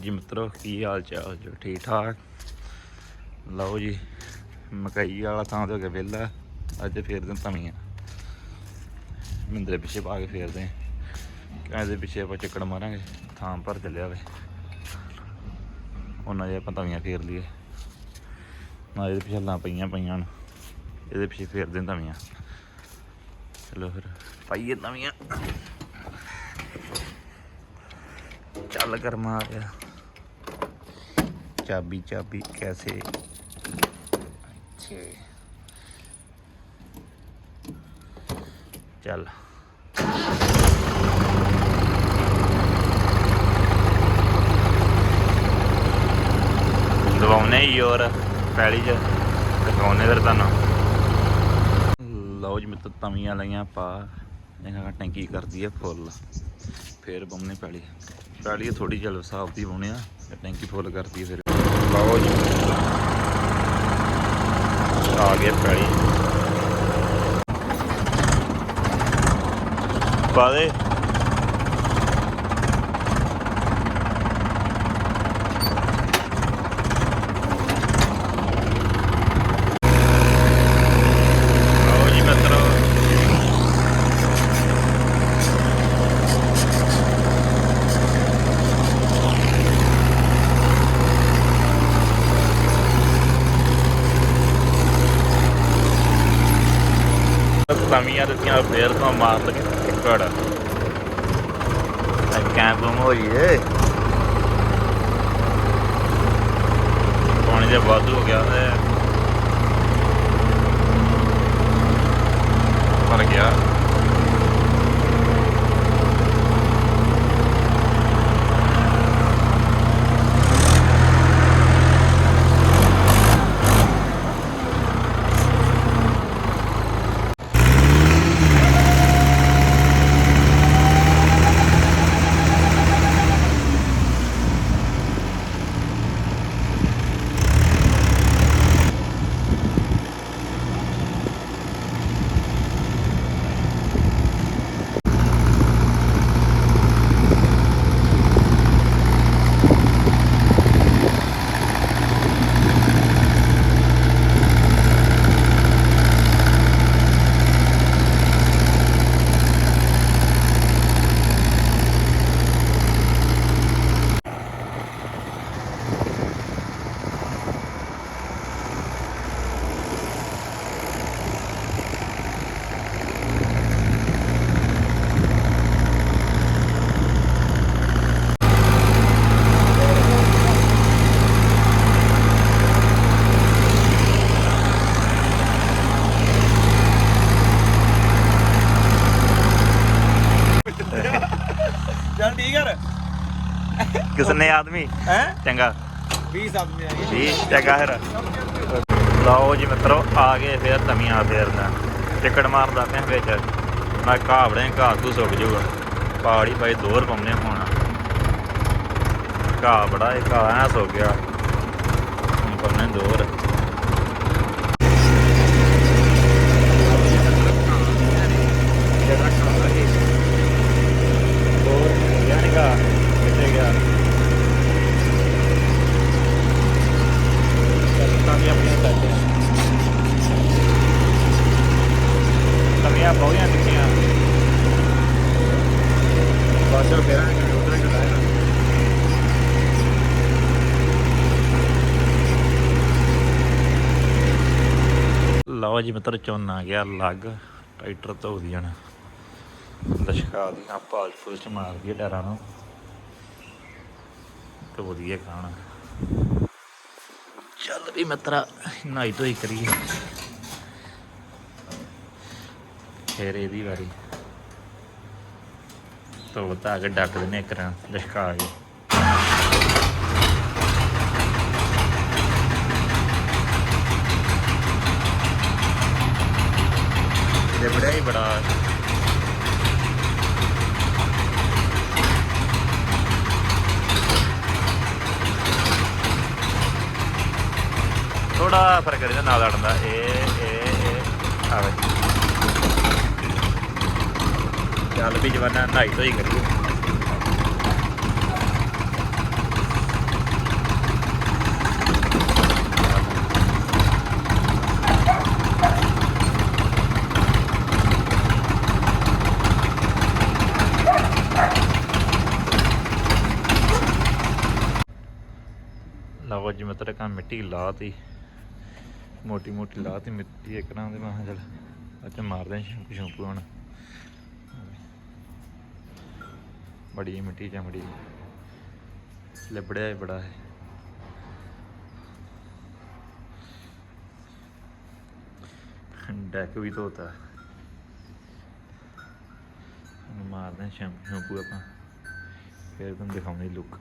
ਜੀ ਮਿੱਤਰੋ ਕੀ ਹਾਲ ਚਾਲ ਜੋ? ਠੀਕ ਠਾਕ? ਲਓ ਜੀ, ਮਕਈ ਵਾਲਾ ਥਾਂ ਤੇ ਹੋ ਗਿਆ ਵਿਹਲਾ, ਅੱਜ ਫੇਰਦੇ ਤਵੀਆਂ ਮਿੰਦਰੇ ਪਿੱਛੇ ਪਾ ਕੇ ਫੇਰਦੇ ਕਹਿੰਦੇ ਪਿੱਛੇ ਆਪਾਂ ਚੱਕੜ ਮਾਰਾਂਗੇ, ਥਾਂ ਭਰ ਚੱਲਿਆ ਵੇ। ਉਹਨਾਂ ਜੇ ਆਪਾਂ ਤਵੀਆਂ ਫੇਰ ਲਈਏ। ਨਾ ਇਹਦੇ ਪਿੱਛੇ ਲਾਂ ਪਈਆਂ ਪਈਆਂ ਇਹਦੇ ਪਿੱਛੇ ਫੇਰਦੇ ਤਵੀਆਂ ਚਲੋ ਫਿਰ, ਪਾਈਏ ਤਵੀਆਂ ਚੱਲ ਕਰ ਮਾਰਿਆ ਚਾਬੀ ਚਾਬੀ ਕੈਸੇ? ਚੱਲ। ਦਵਾਉਨੇ ਹੀ ਪੈਲੀ ਚ। ਦਿਖਾਉਨੇ ਫਿਰ ਤੁਹਾਨੂੰ। ਲਓ ਜੀ ਮਿੱਤਰ ਤਵੀਆਂ ਲਈਆਂ ਪਾ। ਇਹਨਾਂ ਟੈਂਕੀ ਕਰਦੀ ਹੈ ਫੁੱਲ। ਫੇਰ ਬੰਮਨੇ ਪੈਲੀ। ਪੈਲੀ ਥੋੜੀ ਜਿਹੀ ਹਿਸਾਬ ਦੀ ਪਾਉਣੇ ਆ ਤੇ ਟੈਂਕੀ ਫੁੱਲ ਕਰਦੀ ਹੈ ਫਿਰ। ਲਓ ਜੀ ਆ ਗਿਆ ਪੈਲੀ ਪਾ ਦੇ ਲਓ ਜੀ ਮਿੱਤਰੋ ਤਮੀਆਂ ਦਿੱਤੀਆਂ, ਫੇਰ ਤੋਂ ਮਾਰ ਲਗੇ ਟਿੱਕੜ ਕੈਂਪ ਹੋਈਏ ਪਾਣੀ ਜੇ ਵਾਧੂ ਹੋ ਗਿਆ ਤੇ। ਭਰ ਗਿਆ ਚੱਲ ਠੀਕ ਹੈ ਕਿਸਨੇ ਆਦਮੀ? ਹੈ? ਚੰਗਾ। 20 ਆਦਮੀ ਆ ਗਏ ਠੀਕ ਚੰਗਾ ਫਿਰ। ਲਓ ਜੀ ਮਿੱਤਰੋ ਆ ਗਏ ਫੇਰ ਤਮੀਆਂ ਫੇਰਨਾ। ਟਿਕਟ ਮਾਰਦਾ ਪਿਆ ਵਿੱਚ। ਮੈਂ ਘਾਵੜੇ ਘਾਹ ਤੂੰ ਸੁੱਕ ਜੂਗਾ ਪਹਾੜੀ ਬਾਈ ਦੋਰ ਪਾਉਣੇ ਹੋਣਾ। ਘਾਹ ਬੜਾ ਇਹ ਘਾਹ ਐ ਸੁੱਕ ਗਿਆ। ਦੋਰ ਦੋਰ ਯਾਨੀ ਘਾਹ ਕਿੱਥੇ ਗਿਆ ਤਮੀਆਂ ਆਪਣੀਆਂ ਕਰਦੇ ਆ ਤਮੀਆਂ ਬਹੁਆਂ ਦਿੱਤੀਆਂ ਬਸ ਫੇਰਾਂ ਉਧਰ ਹੀ ਲਾਇਆ ਲਓ ਜੀ ਮਿੱਤਰ ਚੋਨ ਗਿਆ ਲੱਗ ਟਰੈਕਟਰ ਧੋ ਦੀਆਂ ਨੇ ਲਸ਼ਕਾ ਦੀਆਂ ਪਾਲ ਫੁੱਲ ਮਾਰ ਦੀ ਡਰਾਂ ਨੂੰ। ਧੋ ਦੀਏ ਖਾਣਾ। ਚੱਲ ਵੀ ਮਿੱਤਰਾ ਨਹਾਈ ਧੋਈ ਕਰੀਏ। ਫੇਰ ਇਹਦੀ ਵਾਰੀ। ਧੋ ਧਾ ਕੇ ਡੱਕ ਦਿੰਨੇ ਇੱਕ ਰਾਂ ਲਸ਼ਕਾ ਕੇ ਥੋੜਾ ਫ਼ਰਕ ਹੈ ਨਾਲ ਅੜਦਾ ਇਹ ਇਹ ਇਹ ਆਵੇ ਚੱਲ ਵੀ ਜਵਾਨਾ, ਨਹਾਈ ਧੋਈ ਕਰੀਏ। ਲਓ ਜੀ, ਮੈਂ ਤੇਰੇ ਕਾ ਮਿੱਟੀ ਲਾਤੀ। ਮੋਟੀ ਮੋਟੀ ਲਾਤੀ ਮਿੱਟੀ ਇੱਕ ਨਾ ਦੇ ਮਾਹ ਚਲ ਅੱਜ ਮਾਰਦੇ ਹਾਂ ਸ਼ੈਂਪੂ ਸ਼ੈਂਪੂ ਹੁਣ। ਬੜੀ ਮਿੱਟੀ ਚਮੜੀ ਲਿਬੜਿਆ ਹੀ ਬੜਾ ਹੈ ਡੈਕ ਵੀ ਧੋਤਾ। ਮਾਰਦੇ ਹਾਂ ਸ਼ੈਂਪੂ ਸ਼ੈਂਪੂ ਆਪਾਂ। ਫਿਰ ਤੁਹਾਨੂੰ ਦਿਖਾਉਂਦੇ ਲੁੱਕ